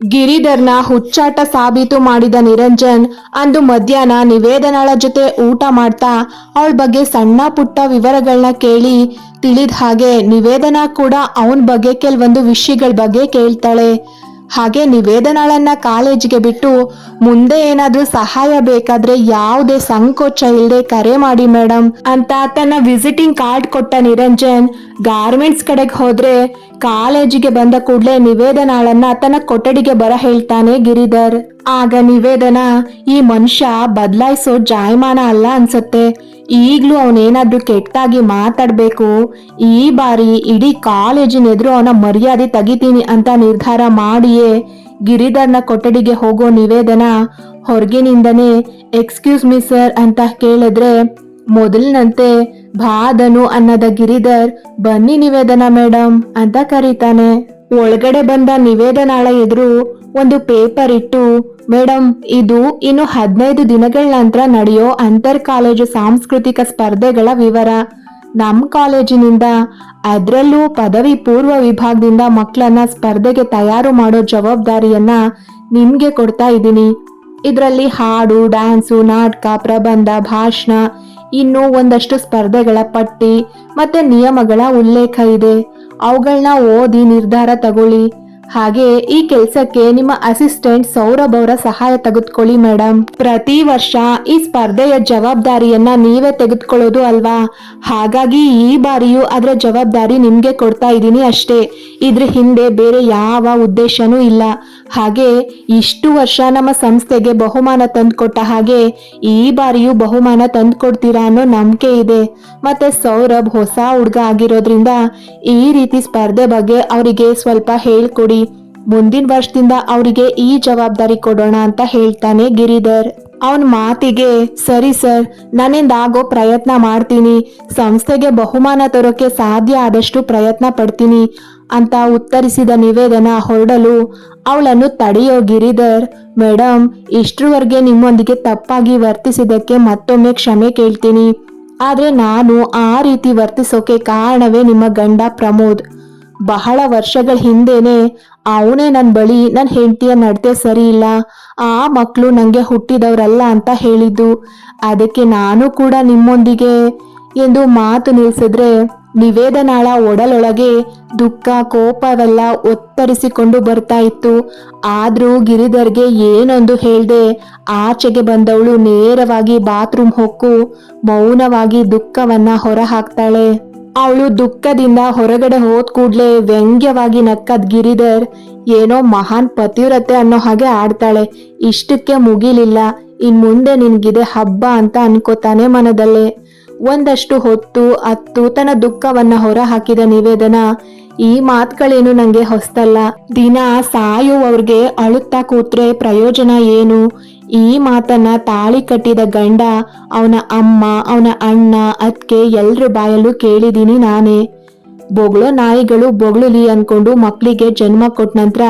ಗಿರಿಧರ್ನ ಹುಚ್ಚಾಟ ಸಾಬೀತು ಮಾಡಿದ ನಿರಂಜನ್ ಅಂದು ಮಧ್ಯಾಹ್ನ ನಿವೇದನಾಳ ಜೊತೆ ಊಟ ಮಾಡ್ತಾ ಅವಳ ಬಗ್ಗೆ ಸಣ್ಣ ಪುಟ್ಟ ವಿವರಗಳನ್ನ ಕೇಳಿ ತಿಳಿದ ಹಾಗೆ ನಿವೇದನಾ ಕೂಡ ಅವನ ಬಗ್ಗೆ ಕೆಲವೊಂದು ವಿಷಯಗಳ ಬಗ್ಗೆ ಕೇಳ್ತಾಳೆ. ಹಾಗೆ ನಿವೇದನಾಳನ್ನ ಕಾಲೇಜಿಗೆ ಬಿಟ್ಟು ಮುಂದೆ ಏನಾದ್ರೂ ಸಹಾಯ ಬೇಕಾದ್ರೆ ಯಾವುದೇ ಸಂಕೋಚ ಇಲ್ಲದೆ ಕರೆ ಮಾಡಿ ಮೇಡಮ್ ಅಂತ ತನ್ನ ವಿಸಿಟಿಂಗ್ ಕಾರ್ಡ್ ಕೊಟ್ಟ ನಿರಂಜನ್ ಗಾರ್ಮೆಂಟ್ಸ್ ಕಡೆಗೆ ಹೋದ್ರೆ ಕಾಲೇಜಿಗೆ ಬಂದ ಕೂಡಲೇ ನಿವೇದನಾಳನ್ನ ತನ್ನ ಕೊಠಡಿಗೆ ಬರ ಹೇಳ್ತಾನೆ ಗಿರಿಧರ್. ಆಗ ನಿವೇದನ, ಈ ಮನುಷ್ಯ ಬದಲಾಯಿಸೋ ಜಾಯಮಾನ ಅಲ್ಲ ಅನ್ಸತ್ತೆ. ಈಗ್ಲೂ ಅವನೇನಾದ್ರೂ ಕೆಟ್ಟಾಗಿ ಮಾತಾಡ್ಬೇಕು? ಈ ಬಾರಿ ಇಡೀ ಕಾಲೇಜಿನ ಎದುರು ಅವನ ಮರ್ಯಾದೆ ತೆಗಿತೀನಿ ಅಂತ ನಿರ್ಧಾರ ಮಾಡಿಯೇ ಗಿರಿಧರ್ನ ಕೊಠಡಿಗೆ ಹೋಗೋ ನಿವೇದನ ಹೊರಗಿನಿಂದನೇ, ಎಕ್ಸ್ಕ್ಯೂಸ್ ಮಿ ಸರ್ ಅಂತ ಕೇಳಿದ್ರೆ, ಮೊದಲಿನಂತೆ ಬಾದನು ಅನ್ನದ ಗಿರಿಧರ್ ಬನ್ನಿ ನಿವೇದನ ಮೇಡಮ್ ಅಂತ ಕರೀತಾನೆ. ಒಳಗಡೆ ಬಂದ ನಿವೇದನಾಳ ಎದುರು ಒಂದು ಪೇಪರ್ ಇಟ್ಟು ಮೇಡಮ್ ಇದು ಇನ್ನು ಹದಿನೈದು ದಿನಗಳ ನಂತರ ನಡೆಯೋ ಅಂತರ್ ಕಾಲೇಜು ಸಾಂಸ್ಕೃತಿಕ ಸ್ಪರ್ಧೆಗಳ ವಿವರ. ನಮ್ಮ ಕಾಲೇಜಿನಿಂದ ಅದರಲ್ಲೂ ಪದವಿ ಪೂರ್ವ ವಿಭಾಗದಿಂದ ಮಕ್ಕಳನ್ನ ಸ್ಪರ್ಧೆಗೆ ತಯಾರು ಮಾಡೋ ಜವಾಬ್ದಾರಿಯನ್ನ ನಿಮ್ಗೆ ಕೊಡ್ತಾ ಇದ್ದೀನಿ. ಇದರಲ್ಲಿ ಹಾಡು, ಡ್ಯಾನ್ಸು, ನಾಟಕ, ಪ್ರಬಂಧ, ಭಾಷಣ, ಇನ್ನು ಒಂದಷ್ಟು ಸ್ಪರ್ಧೆಗಳ ಪಟ್ಟಿ ಮತ್ತೆ ನಿಯಮಗಳ ಉಲ್ಲೇಖ ಇದೆ. ಅವುಗಳನ್ನ ಓದಿ ನಿರ್ಧಾರ ತಗೊಳ್ಳಿ. ಹಾಗೆ ಈ ಕೆಲಸಕ್ಕೆ ನಿಮ್ಮ ಅಸಿಸ್ಟೆಂಟ್ ಸೌರಭ್ ಅವರ ಸಹಾಯ ತೆಗೆದುಕೊಳ್ಳಿ ಮೇಡಮ್ ಪ್ರತಿ ವರ್ಷ ಈ ಸ್ಪರ್ಧೆಯ ಜವಾಬ್ದಾರಿಯನ್ನ ನೀವೇ ತೆಗೆದುಕೊಳ್ಳೋದು ಅಲ್ವಾ? ಹಾಗಾಗಿ ಈ ಬಾರಿಯೂ ಅದರ ಜವಾಬ್ದಾರಿ ನಿಮ್ಗೆ ಕೊಡ್ತಾ ಇದ್ದೀನಿ ಅಷ್ಟೇ. ಇದ್ರ ಹಿಂದೆ ಬೇರೆ ಯಾವ ಉದ್ದೇಶನೂ ಇಲ್ಲ. ಹಾಗೆ ಇಷ್ಟು ವರ್ಷ ನಮ್ಮ ಸಂಸ್ಥೆಗೆ ಬಹುಮಾನ ತಂದುಕೊಟ್ಟ ಹಾಗೆ ಈ ಬಾರಿಯೂ ಬಹುಮಾನ ತಂದುಕೊಡ್ತೀರಾ ಅನ್ನೋ ನಂಬಿಕೆ ಇದೆ. ಮತ್ತೆ ಸೌರಭ್ ಹೊಸ ಹುಡುಗ ಆಗಿರೋದ್ರಿಂದ ಈ ರೀತಿ ಸ್ಪರ್ಧೆ ಬಗ್ಗೆ ಅವರಿಗೆ ಸ್ವಲ್ಪ ಹೇಳ್ಕೊಡಿ. ಮುಂದಿನ ವರ್ಷದಿಂದ ಅವರಿಗೆ ಈ ಜವಾಬ್ದಾರಿ ಕೊಡೋಣ ಅಂತ ಹೇಳ್ತಾನೆ ಗಿರಿಧರ್. ಅವನ ಮಾತಿಗೆ, ಸರಿ ಸರ್, ನನ್ನಿಂದ ಆಗೋ ಪ್ರಯತ್ನ ಮಾಡ್ತೀನಿ. ಸಂಸ್ಥೆಗೆ ಬಹುಮಾನ ತರೋಕೆ ಸಾಧ್ಯ ಆದಷ್ಟು ಪ್ರಯತ್ನ ಪಡ್ತೀನಿ. ಅಂತ ಉತ್ತರಿಸಿದ ನಿವೇದನ ಹೊರಡಲು ಅವಳನ್ನು ತಡೆಯೋ ಗಿರಿಧರ್ ಮೇಡಮ್ ಇಷ್ಟರವರೆಗೆ ನಿಮ್ಮೊಂದಿಗೆ ತಪ್ಪಾಗಿ ವರ್ತಿಸಿದ್ದಕ್ಕೆ ಮತ್ತೊಮ್ಮೆ ಕ್ಷಮೆ ಕೇಳ್ತೀನಿ. ಆದರೆ ನಾನು ಆ ರೀತಿ ವರ್ತಿಸೋಕೆ ಕಾರಣವೇ ನಿಮ್ಮ ಗಂಡ ಪ್ರಮೋದ್. ಬಹಳ ವರ್ಷಗಳ ಹಿಂದೆನೆ ಅವನೇ ನನ್ನ ಬಳಿ ನನ್ನ ಹೆಂಡತಿಯ ನಡತೆ ಸರಿ ಇಲ್ಲ. ಆ ಮಕ್ಕಳು ನನಗೆ ಹುಟ್ಟಿದವರಲ್ಲ ಅಂತ ಹೇಳಿದ್ದು. ಅದಕ್ಕೆ ನಾನು ಕೂಡ ನಿಮ್ಮೊಂದಿಗೆ ಎಂದು ಮಾತು ನಿಲ್ಲಿಸಿದ್ರೆ ನಿವೇದನಾಳ ಒಡಲೊಳಗೆ ದುಃಖ, ಕೋಪವೆಲ್ಲ ಒತ್ತರಿಸಿಕೊಂಡು ಬರ್ತಾ ಇತ್ತು. ಆದ್ರೂ ಗಿರಿಧರ್ಗೆ ಏನೊಂದು ಹೇಳ್ದೆ, ಆಚೆಗೆ ಬಂದವಳು ನೇರವಾಗಿ ಬಾತ್ರೂಮ್ ಹೊಕ್ಕು, ಮೌನವಾಗಿ ದುಃಖವನ್ನ ಹೊರ ಹಾಕ್ತಾಳೆ ಅವಳು ದುಃಖದಿಂದ ಹೊರಗಡೆ ಹೋದ ಕೂಡ್ಲೆ ವ್ಯಂಗ್ಯವಾಗಿ ನಕ್ಕದ್ ಗಿರಿಧರ್ ಏನೋ ಮಹಾನ್ ಪತಿವ್ರತೆ ಅನ್ನೋ ಹಾಗೆ ಆಡ್ತಾಳೆ. ಇಷ್ಟಕ್ಕೆ ಮುಗಿಲಿಲ್ಲ ಇನ್ ಮುಂದೆ ನಿನ್ಗಿದೆ ಹಬ್ಬ ಅಂತ ಅನ್ಕೋತಾನೆ ಮನದಲ್ಲೇ. ಒಂದಷ್ಟು ಹೊತ್ತು ಅತ್ತು ತನ್ನ ದುಃಖವನ್ನ ಹೊರಹಾಕಿದ ನಿವೇದನ, ಈ ಮಾತುಗಳೇನು ನಂಗೆ ಹೊಸ್ತಲ್ಲ. ದಿನ ಸಾಯುವವ್ರಿಗೆ ಅಳುತ್ತಾ ಕೂತ್ರೆ ಪ್ರಯೋಜನ ಏನು? ಈ ಮಾತನ್ನ ತಾಳಿ ಕಟ್ಟಿದ ಗಂಡ, ಅವನ ಅಮ್ಮ, ಅವನ ಅಣ್ಣ ಅದ್ಕೆ ಎಲ್ರ ಬಾಯಲ್ಲೂ ಕೇಳಿದೀನಿ ನಾನೇ. ಬೊಗಳೋ ನಾಯಿಗಳು ಬೊಗಳಲಿ ಅನ್ಕೊಂಡು ಮಕ್ಕಳಿಗೆ ಜನ್ಮ ಕೊಟ್ಟ ನಂತರ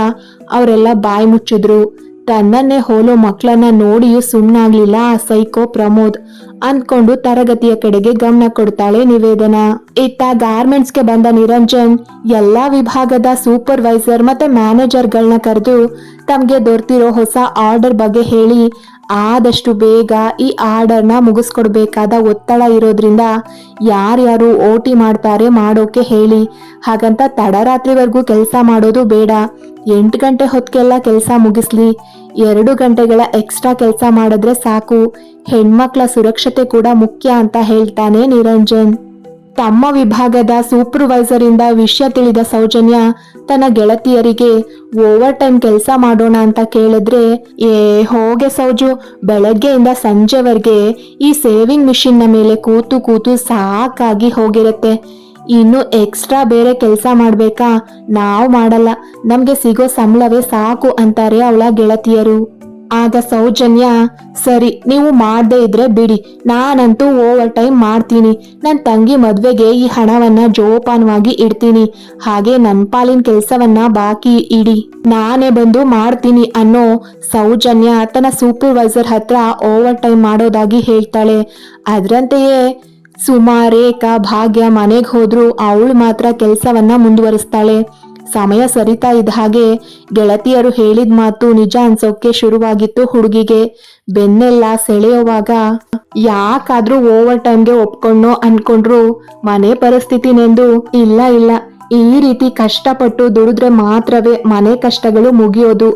ಅವರೆಲ್ಲ ಬಾಯಿ ಮುಚ್ಚಿದ್ರು. ತನ್ನನ್ನೇ ಹೋಲೋ ಮಕ್ಕಳನ್ನ ನೋಡಿಯೂ ಸುಮ್ನಾಗ್ಲಿಲ್ಲ ಆ ಸೈಕೋ ಪ್ರಮೋದ್. ಅಂದ್ಕೊಂಡು ತರಗತಿಯ ಕಡೆಗೆ ಗಮನ ಕೊಡ್ತಾಳೆ ನಿವೇದನಾ. ಇತ್ತ ಗಾರ್ಮೆಂಟ್ಸ್ಗೆ ಬಂದ ನಿರಂಜನ್, ಎಲ್ಲಾ ವಿಭಾಗದ ಸೂಪರ್ವೈಸರ್ ಮತ್ತೆ ಮ್ಯಾನೇಜರ್ಗಳನ್ನ ಕರೆದು ತಮ್ಗೆ ದೊರೆತಿರೋ ಹೊಸ ಆರ್ಡರ್ ಬಗ್ಗೆ ಹೇಳಿ ಆದಷ್ಟು ಬೇಗ ಈ ಆರ್ಡರ್ನ ಮುಗಿಸ್ಕೊಡ್ಬೇಕಾದ ಒತ್ತಡ ಇರೋದ್ರಿಂದ ಯಾರ್ಯಾರು ಓ ಟಿ ಮಾಡ್ತಾರೆ ಮಾಡೋಕೆ ಹೇಳಿ. ಹಾಗಂತ ತಡರಾತ್ರಿವರೆಗೂ ಕೆಲಸ ಮಾಡೋದು ಬೇಡ. ಎಂಟು ಗಂಟೆ ಹೊತ್ತಿಗೆಲ್ಲ ಕೆಲಸ ಮುಗಿಸ್ಲಿ. ಎರಡು ಗಂಟೆಗಳ ಎಕ್ಸ್ಟ್ರಾ ಕೆಲಸ ಮಾಡಿದ್ರೆ ಸಾಕು. ಹೆಣ್ಮಕ್ಳ ಸುರಕ್ಷತೆ ಕೂಡ ಮುಖ್ಯ ಅಂತ ಹೇಳ್ತಾನೆ ನಿರಂಜನ್. ತಮ್ಮ ವಿಭಾಗದ ಸೂಪರ್ವೈಸರ್ ಇಂದ ವಿಷಯ ತಿಳಿದ ಸೌಜನ್ಯ, ತನ್ನ ಗೆಳತಿಯರಿಗೆ ಓವರ್ ಟೈಮ್ ಕೆಲಸ ಮಾಡೋಣ ಅಂತ ಕೇಳಿದ್ರೆ, ಏ ಹೋಗೆ ಸೌಜು, ಬೆಳಗ್ಗೆಯಿಂದ ಸಂಜೆವರೆಗೆ ಈ ಸೇವಿಂಗ್ ಮಿಷಿನ್ನ ಮೇಲೆ ಕೂತು ಕೂತು ಸಾಕಾಗಿ ಹೋಗಿರುತ್ತೆ. ಇನ್ನು ಎಕ್ಸ್ಟ್ರಾ ಬೇರೆ ಕೆಲಸ ಮಾಡ್ಬೇಕಾ? ನಾವು ಮಾಡಲ್ಲ. ನಮ್ಗೆ ಸಿಗೋ ಸಂಬಳವೇ ಸಾಕು ಅಂತಾರೆ ಅವಳ ಗೆಳತಿಯರು. ಆಗ ಸೌಜನ್ಯ, ಸರಿ, ನೀವು ಮಾಡದೇ ಇದ್ರೆ ಬಿಡಿ. ನಾನಂತೂ ಓವರ್ ಟೈಮ್ ಮಾಡ್ತೀನಿ. ನನ್ನ ತಂಗಿ ಮದುವೆಗೆ ಈ ಹಣವನ್ನ ಜೋಪಾನವಾಗಿ ಇಡ್ತೀನಿ. ಹಾಗೆ ನನ್ನ ಪಾಲಿನ ಕೆಲಸವನ್ನ ಬಾಕಿ ಇಡಿ. ನಾನೇ ಬಂದು ಮಾಡ್ತೀನಿ ಅನ್ನೋ ಸೌಜನ್ಯ ತನ್ನ ಸೂಪರ್ವೈಸರ್ ಹತ್ರ ಓವರ್ ಟೈಮ್ ಮಾಡೋದಾಗಿ ಹೇಳ್ತಾಳೆ. ಅದರಂತೆಯೇ ಸುಮಾ ರೇಖಾ ಭಾಗ್ಯ ಮನೆಗೆ ಹೋದ್ರು ಅವಳು ಮಾತ್ರ ಕೆಲಸವನ್ನ ಮುಂದುವರಿಸ್ತಾಳೆ. ಸಮಯ ಸರಿತಾ ಇದ್ದ ಹಾಗೆ ಗೆಳತಿಯರು ಹೇಳಿದ ಮಾತು ನಿಜ ಅನ್ಸೋಕೆ ಶುರುವಾಗಿತ್ತು ಹುಡುಗಿಗೆ. ಬೆನ್ನೆಲ್ಲ ಸೆಳೆಯುವಾಗ ಯಾಕಾದ್ರೂ ಓವರ್ ಟೈಮ್ಗೆ ಒಪ್ಕೊಂಡೋ ಅನ್ಕೊಂಡ್ರು ಮನೆ ಪರಿಸ್ಥಿತಿನೆಂದು ಇಲ್ಲ ಇಲ್ಲ. ಈ ರೀತಿ ಕಷ್ಟಪಟ್ಟು ದುಡಿದ್ರೆ ಮಾತ್ರವೇ ಮನೆ ಕಷ್ಟಗಳು ಮುಗಿಯೋದು.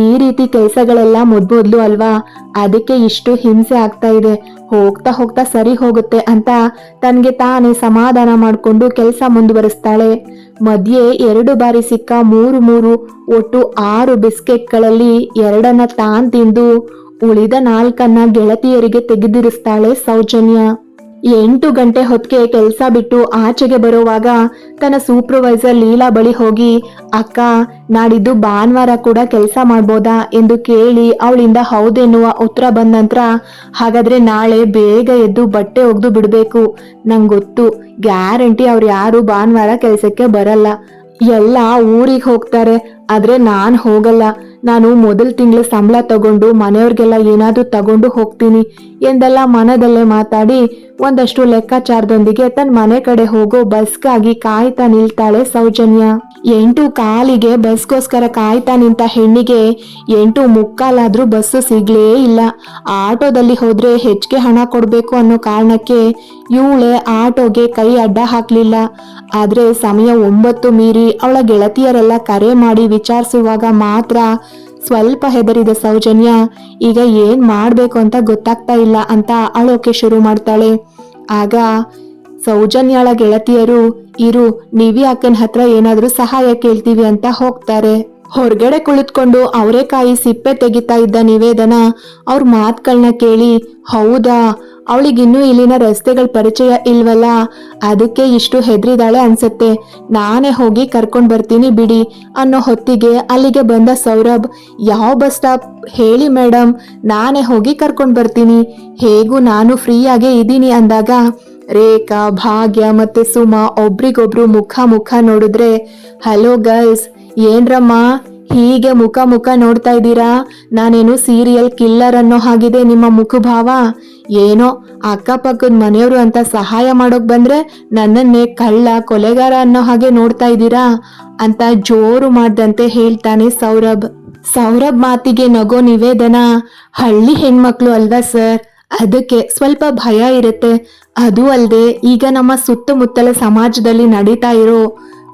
ಈ ರೀತಿ ಕೆಲಸಗಳೆಲ್ಲ ಮೊದ್ಮೊದ್ಲು ಅಲ್ವಾ? ಅದಕ್ಕೆ ಇಷ್ಟು ಹಿಂಸೆ ಆಗ್ತಾ ಇದೆ. ಹೋಗ್ತಾ ಹೋಗ್ತಾ ಸರಿ ಹೋಗುತ್ತೆ ಅಂತ ತನ್ಗೆ ತಾನೇ ಸಮಾಧಾನ ಮಾಡ್ಕೊಂಡು ಕೆಲಸ ಮುಂದುವರಿಸ್ತಾಳೆ. ಮಧ್ಯೆ ಎರಡು ಬಾರಿ ಸಿಕ್ಕ ಮೂರು ಮೂರು, ಒಟ್ಟು ಆರು ಬಿಸ್ಕೆಟ್ಗಳಲ್ಲಿ ಎರಡನ್ನ ತಾನ್ ತಿಂದು ಉಳಿದ ನಾಲ್ಕನ್ನ ಗೆಳತಿಯರಿಗೆ ತೆಗೆದಿರಿಸ್ತಾಳೆ ಸೌಜನ್ಯ. ಎಂಟು ಗಂಟೆ ಹೊತ್ತಿಗೆ ಕೆಲಸ ಬಿಟ್ಟು ಆಚೆಗೆ ಬರುವಾಗ ತನ್ನ ಸೂಪರ್ವೈಸರ್ ಲೀಲಾ ಬಳಿ ಹೋಗಿ, ಅಕ್ಕ, ನಾಡಿದ್ದು ಭಾನುವಾರ ಕೂಡ ಕೆಲಸ ಮಾಡ್ಬೋದಾ? ಎಂದು ಕೇಳಿ ಅವಳಿಂದ ಹೌದೆನ್ನುವ ಉತ್ತರ ಬಂದ ನಂತರ, ಹಾಗಾದ್ರೆ ನಾಳೆ ಬೇಗ ಎದ್ದು ಬಟ್ಟೆ ಒಗ್ದು ಬಿಡಬೇಕು. ನಂಗೆ ಗೊತ್ತು ಗ್ಯಾರಂಟಿ ಅವ್ರು ಯಾರು ಭಾನುವಾರ ಕೆಲಸಕ್ಕೆ ಬರಲ್ಲ. ಎಲ್ಲ ಊರಿಗೆ ಹೋಗ್ತಾರೆ. ಆದ್ರೆ ನಾನು ಹೋಗಲ್ಲ. ನಾನು ಮೊದಲ ತಿಂಗಳು ಸಂಬಳ ತಗೊಂಡು ಮನೆಯವ್ರಿಗೆಲ್ಲ ಏನಾದ್ರೂ ತಗೊಂಡು ಹೋಗ್ತೀನಿ. ಎಂದೆಲ್ಲ ಮನದಲ್ಲೇ ಮಾತಾಡಿ ಒಂದಷ್ಟು ಲೆಕ್ಕಾಚಾರದೊಂದಿಗೆ ತನ್ನ ಮನೆ ಕಡೆ ಹೋಗೋ ಬಸ್ಗಾಗಿ ಕಾಯ್ತಾ ನಿಲ್ತಾಳೆ ಸೌಜನ್ಯ. ಎಂಟು ಕಾಲಿಗೆ ಬಸ್ಗೋಸ್ಕರ ಕಾಯ್ತಾ ನಿಂತ ಹೆಣ್ಣಿಗೆ ಎಂಟು ಮುಕ್ಕಾಲಾದ್ರೂ ಬಸ್ಸು ಸಿಗ್ಲೇ ಇಲ್ಲ. ಆಟೋದಲ್ಲಿ ಹೋದ್ರೆ ಹೆಚ್ಚಿಗೆ ಹಣ ಕೊಡಬೇಕು ಅನ್ನೋ ಕಾರಣಕ್ಕೆ ಇವಳೆ ಆಟೋಗೆ ಕೈ ಅಡ್ಡ ಹಾಕ್ಲಿಲ್ಲ. ಆದ್ರೆ ಸಮಯ ಒಂಬತ್ತು ಮೀರಿ ಅವಳ ಗೆಳತಿಯರೆಲ್ಲ ಕರೆ ಮಾಡಿ ವಿಚಾರಿಸುವಾಗ ಮಾತ್ರ ಸ್ವಲ್ಪ ಹೆದರಿದ ಸೌಜನ್ಯ, ಈಗ ಏನ್ ಮಾಡ್ಬೇಕು ಅಂತ ಗೊತ್ತಾಗ್ತಾ ಇಲ್ಲ ಅಂತ ಅಳೋಕೆ ಶುರು ಮಾಡ್ತಾಳೆ. ಆಗ ಸೌಜನ್ಯಳ ಗೆಳತಿಯರು, ಇರು, ನಿವಿ ಅಕ್ಕನ ಹತ್ರ ಏನಾದ್ರೂ ಸಹಾಯ ಕೇಳ್ತೀವಿ ಅಂತ ಹೋಗ್ತಾರೆ. ಹೊರಗಡೆ ಕುಳಿತುಕೊಂಡು ಅವರೇಕಾಯಿ ಸಿಪ್ಪೆ ತೆಗಿತಾ ಇದ್ದ ನಿವೇದನ ಅವ್ರ ಮಾತುಗಳನ್ನ ಕೇಳಿ, ಹೌದಾ ಅವಳಿಗಿನ್ನೂ ಇಲ್ಲಿನ ರಸ್ತೆಗಳ ಪರಿಚಯ ಇಲ್ವಲ್ಲ? ಅದಕ್ಕೆ ಇಷ್ಟು ಹೆದ್ರಿದಾಳೆ ಅನ್ಸತ್ತೆ. ನಾನೇ ಹೋಗಿ ಕರ್ಕೊಂಡು ಬರ್ತೀನಿ ಬಿಡಿ ಅನ್ನೋ ಹೊತ್ತಿಗೆ ಅಲ್ಲಿಗೆ ಬಂದ ಸೌರಭ್, ಯಾವ ಬಸ್ ಸ್ಟಾಪ್? ಹೇಳಿ ಮೇಡಮ್ ನಾನೇ ಹೋಗಿ ಕರ್ಕೊಂಡು ಬರ್ತೀನಿ. ಹೇಗೂ ನಾನು ಫ್ರೀಯಾಗೇ ಇದ್ದೀನಿ ಅಂದಾಗ, ರೇಖಾ, ಭಾಗ್ಯ ಮತ್ತೆ ಸುಮಾ ಒಬ್ರಿಗೊಬ್ರು ಮುಖ ಮುಖ ನೋಡಿದ್ರೆ, ಹಲೋ ಗರ್ಲ್ಸ್ ಏನ್ರಮ್ಮ? ಹೀಗೆ ಮುಖ ಮುಖ ನೋಡ್ತಾ ಇದ್ದೀರಾ? ನಾನೇನು ಸೀರಿಯಲ್ ಕಿಲ್ಲರ್ ಅನ್ನೋ ಹಾಗಿದೆ ನಿಮ್ಮ ಮುಖಭಾವ? ಏನೋ ಅಕ್ಕಪಕ್ಕದ ಮನೆಯವರು ಅಂತ ಸಹಾಯ ಮಾಡೋಕ್ ಬಂದ್ರೆ ನನ್ನನ್ನೇ ಕಳ್ಳ ಕೊಲೆಗಾರ ಅನ್ನೋ ಹಾಗೆ ನೋಡ್ತಾ ಇದ್ದೀರಾ? ಅಂತ ಜೋರು ಮಾಡ್ದಂತೆ ಹೇಳ್ತಾನೆ ಸೌರಭ್. ಸೌರಭ್ ಮಾತಿಗೆ ನಗೋ ನಿವೇದನ, ಹಳ್ಳಿ ಹೆಣ್ಮಕ್ಳು ಅಲ್ವಾ ಸರ್? ಅದಕ್ಕೆ ಸ್ವಲ್ಪ ಭಯ ಇರುತ್ತೆ. ಅದು ಅಲ್ಲದೆ ಈಗ ನಮ್ಮ ಸುತ್ತಮುತ್ತಲ ಸಮಾಜದಲ್ಲಿ ನಡೀತಾ ಇರೋ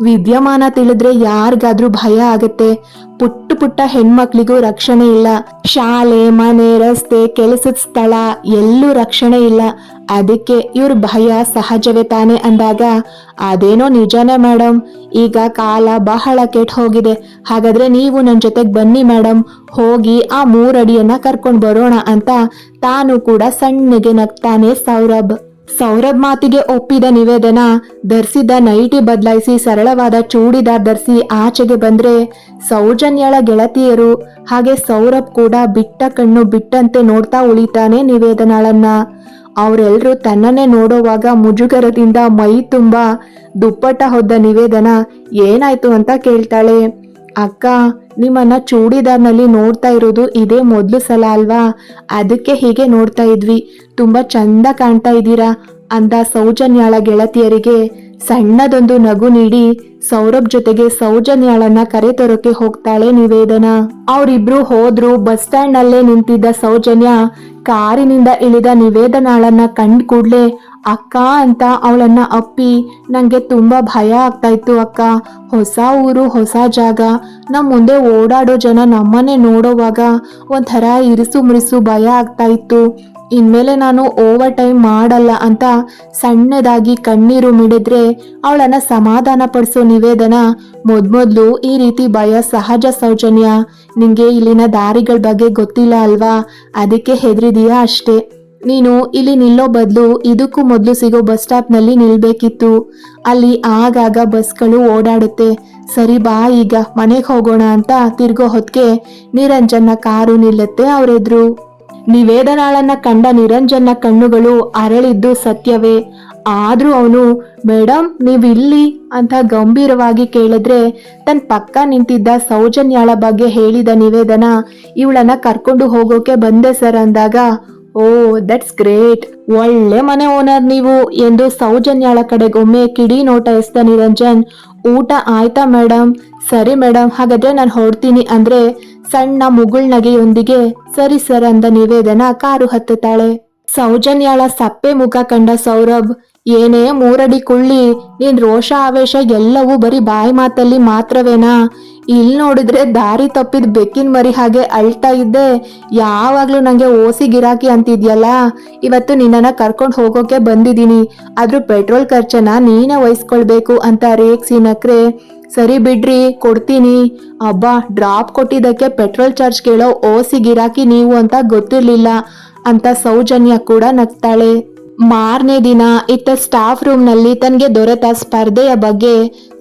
ವಿದ್ಯಮಾನ ತಿಳಿದ್ರೆ ಯಾರಿಗಾದ್ರೂ ಭಯ ಆಗತ್ತೆ. ಪುಟ್ಟ ಪುಟ್ಟ ಹೆಣ್ಮಕ್ಳಿಗೂ ರಕ್ಷಣೆ ಇಲ್ಲ. ಶಾಲೆ, ಮನೆ, ರಸ್ತೆ, ಕೆಲಸದ ಸ್ಥಳ ಎಲ್ಲೂ ರಕ್ಷಣೆ ಇಲ್ಲ. ಅದಕ್ಕೆ ಇವ್ರ ಭಯ ಸಹಜವೇ ತಾನೆ ಅಂದಾಗ, ಅದೇನೋ ನಿಜಾನೇ ಮೇಡಮ್ ಈಗ ಕಾಲ ಬಹಳ ಕೆಟ್ಟ ಹೋಗಿದೆ. ಹಾಗಾದ್ರೆ ನೀವು ನನ್ನ ಜೊತೆಗೆ ಬನ್ನಿ ಮೇಡಮ್ ಹೋಗಿ ಆ ಮೂರಡಿಯನ್ನ ಕರ್ಕೊಂಡು ಬರೋಣ ಅಂತ ತಾನು ಕೂಡ ಸಣ್ಣಗೆ ನಗ್ತಾನೆ ಸೌರಭ್. ಸೌರಭ್ ಮಾತಿಗೆ ಒಪ್ಪಿದ ನಿವೇದನ ಧರಿಸಿದ್ದ ನೈಟಿ ಬದಲಾಯಿಸಿ ಸರಳವಾದ ಚೂಡಿದಾರ್ ಧರಿಸಿ ಆಚೆಗೆ ಬಂದ್ರೆ ಸೌಜನ್ಯಳ ಗೆಳತಿಯರು, ಹಾಗೆ ಸೌರಭ್ ಕೂಡ ಬಿಟ್ಟ ಕಣ್ಣು ಬಿಟ್ಟಂತೆ ನೋಡ್ತಾ ಉಳಿತಾನೆ ನಿವೇದನಾಳನ್ನ. ಅವರೆಲ್ಲರೂ ತನ್ನನ್ನೇ ನೋಡುವಾಗ ಮುಜುಗರದಿಂದ ಮೈ ತುಂಬ ದುಪ್ಪಟ್ಟ ಹೊದ್ದ ನಿವೇದನ, ಏನಾಯ್ತು ಅಂತ ಕೇಳ್ತಾಳೆ. ಅಕ್ಕ, ನಿಮ್ಮನ್ನ ಚೂಡಿದಾರ್ನಲ್ಲಿ ನೋಡ್ತಾ ಇರೋದು ಇದೇ ಮೊದಲು ಸಲ ಅಲ್ವಾ? ಅದಕ್ಕೆ ಹೀಗೆ ನೋಡ್ತಾ ಇದ್ವಿ. ತುಂಬ ಚಂದ ಕಾಣ್ತಾ ಇದ್ದೀರಾ ಅಂದ ಸೌಜನ್ಯಾಳ ಗೆಳತಿಯರಿಗೆ. ಸಣ್ಣದೊಂದು ನಗು ನೀಡಿ ಸೌರಭ್ ಜೊತೆಗೆ ಸೌಜನ್ಯಾಳನ್ನ ಕರೆತರೋಕೆ ಹೋಗ್ತಾಳೆ ನಿವೇದನ. ಅವರಿಬ್ರು ಹೋದ್ರು ಬಸ್ ಸ್ಟ್ಯಾಂಡ್ ಅಲ್ಲೇ ನಿಂತಿದ್ದ ಸೌಜನ್ಯ ಕಾರಿನಿಂದ ಇಳಿದ ನಿವೇದನಾಳನ್ನ ಕಂಡ್ ಕೂಡ್ಲೆ, ಅಕ್ಕ ಅಂತ ಅವಳನ್ನ ಅಪ್ಪಿ, ನಂಗೆ ತುಂಬಾ ಭಯ ಆಗ್ತಾ ಇತ್ತು ಅಕ್ಕ. ಹೊಸ ಊರು, ಹೊಸ ಜಾಗ. ನಮ್ ಮುಂದೆ ಓಡಾಡೋ ಜನ ನಮ್ಮನ್ನೇ ನೋಡೋವಾಗ ಒಂಥರ ಇರಿಸು ಮುರಿಸು ಭಯ ಆಗ್ತಾ ಇತ್ತು ಇನ್ಮೇಲೆ ನಾನು ಓವರ್ ಟೈಮ್ ಮಾಡಲ್ಲ ಅಂತ ಸಣ್ಣದಾಗಿ ಕಣ್ಣೀರು ಮಿಡಿದ್ರೆ ಅವಳನ್ನ ಸಮಾಧಾನ ಪಡಿಸೋ ನಿವೇದನ ಮೊದ್ಮೊದ್ಲು ಈ ರೀತಿ ಭಯ ಸಹಜ ಸೌಜನ್ಯ. ನಿಂಗೆ ಇಲ್ಲಿನ ದಾರಿಗಳ ಬಗ್ಗೆ ಗೊತ್ತಿಲ್ಲ ಅಲ್ವಾ? ಅದಕ್ಕೆ ಹೆದರಿದೀಯಾ ಅಷ್ಟೇ. ನೀನು ಇಲ್ಲಿ ನಿಲ್ಲೋ ಬದಲು ಇದಕ್ಕೂ ಮೊದಲು ಸಿಗೋ ಬಸ್ ಸ್ಟಾಪ್ನಲ್ಲಿ ನಿಲ್ಬೇಕಿತ್ತು. ಅಲ್ಲಿ ಆಗಾಗ ಬಸ್ಗಳು ಓಡಾಡುತ್ತೆ. ಸರಿ ಬಾ ಈಗ, ಮನೆಗೆ ಹೋಗೋಣ ಅಂತ ತಿರ್ಗೋ ಹೊತ್ತಿಗೆ ನಿರಂಜನ್ನ ಕಾರು ನಿಲ್ಲುತ್ತೆ ಅವರೆದ್ರು. ನಿವೇದನಾಳನ್ನ ಕಂಡ ನಿರಂಜನ್ನ ಕಣ್ಣುಗಳು ಅರಳಿದ್ದು ಸತ್ಯವೇ. ಆದರೂ ಅವನು ಮೇಡಮ್ ಇಲ್ಲಿ ಅಂತ ಗಂಭೀರವಾಗಿ ಕೇಳಿದ್ರೆ ತನ್ನ ಪಕ್ಕ ನಿಂತಿದ್ದ ಸೌಜನ್ಯಾಳ ಬಗ್ಗೆ ಹೇಳಿದ ನಿವೇದನ, ಇವಳನ್ನ ಕರ್ಕೊಂಡು ಹೋಗೋಕೆ ಬಂದೆ ಸರ್ ಅಂದಾಗ ಓ ದಟ್ಸ್ ಗ್ರೇಟ್ ಒಳ್ಳೆ ಮನೆ ಓನರ್ ನೀವು ಎಂದು ಸೌಜನ್ಯಾಳ ಕಡೆಗೊಮ್ಮೆ ಕಿಡಿ ನೋಟ ಎಸ್ತ ನಿರಂಜನ್, ಊಟ ಆಯ್ತಾ ಮೇಡಮ್ ಸರಿ ಮೇಡಮ್ ಹಾಗಾದ್ರೆ ನಾನು ಹೊರಡ್ತೀನಿ ಅಂದ್ರೆ ಸಣ್ಣ ಮುಗುಳ್ನಗೆಯೊಂದಿಗೆ ಸರಿ ಸರ್ ಅಂದ ನಿವೇದನ ಕಾರು ಹತ್ತುತ್ತಾಳೆ. ಸೌಜನ್ಯಾಳ ಸಪ್ಪೆ ಮುಖ ಕಂಡ ಸೌರಭ್, ಏನೇ ಮೂರಡಿ ಕುಳ್ಳಿ, ನಿನ್ ರೋಷ ಆವೇಶ ಎಲ್ಲವೂ ಬರೀ ಬಾಯಿ ಮಾತಲ್ಲಿ ಮಾತ್ರವೇನಾ? ಇಲ್ಲಿ ನೋಡಿದ್ರೆ ದಾರಿ ತಪ್ಪಿದ ಬೆಕ್ಕಿನ ಮರಿ ಹಾಗೆ ಅಳ್ತಾ ಇದ್ದೆ. ಯಾವಾಗ್ಲೂ ನಂಗೆ ಓಸಿ ಗಿರಾಕಿ ಅಂತಿದ್ಯಲ್ಲ? ಇವತ್ತು ನಿನ್ನನ್ನ ಕರ್ಕೊಂಡು ಹೋಗೋಕೆ ಬಂದಿದ್ದೀನಿ. ಆದ್ರೂ ಪೆಟ್ರೋಲ್ ಖರ್ಚನ್ನ ನೀನೇ ವಹಿಸ್ಕೊಳ್ಬೇಕು ಅಂತ ರೇಗ್ಸಿ ನಕ್ರೆ ಸರಿ ಬಿಡ್ರಿ, ಕೊಡ್ತೀನಿ. ಅಬ್ಬಾ, ಡ್ರಾಪ್ ಕೊಟ್ಟಿದ್ದಕ್ಕೆ ಪೆಟ್ರೋಲ್ ಚಾರ್ಜ್ ಕೇಳೋ ಓಸಿ ಗಿರಾಕಿ ನೀವು ಅಂತ ಗೊತ್ತಿರ್ಲಿಲ್ಲ. ಅಂತ ಸೌಜನ್ಯ ಕೂಡ ನಗ್ತಾಳೆ. ಮಾರನೇ ದಿನ ಇತ್ತ ಸ್ಟಾಫ್ ರೂಮ್ನಲ್ಲಿ ತನಗೆ ದೊರೆತ ಸ್ಪರ್ಧೆಯ ಬಗ್ಗೆ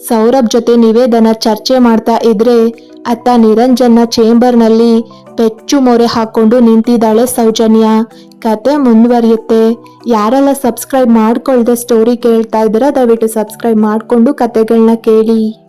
ಸೌರಭ್ ಜೊತೆ ನಿವೇದನ ಚರ್ಚೆ ಮಾಡ್ತಾ ಇದ್ರೆ ಅತ್ತ ನಿರಂಜನ್ನ ಚೇಂಬರ್ನಲ್ಲಿ ಪೆಚ್ಚು ಮೊರೆ ಹಾಕೊಂಡು ನಿಂತಿದ್ದಾಳೆ ಸೌಜನ್ಯ. ಕತೆ ಮುಂದುವರಿಯುತ್ತೆ. ಯಾರೆಲ್ಲ ಸಬ್ಸ್ಕ್ರೈಬ್ ಮಾಡ್ಕೊಳ್ದೆ ಸ್ಟೋರಿ ಕೇಳ್ತಾ ಇದ್ದೀರಾ ದಯವಿಟ್ಟು ಸಬ್ಸ್ಕ್ರೈಬ್ ಮಾಡಿಕೊಂಡು ಕತೆಗಳನ್ನ ಕೇಳಿ.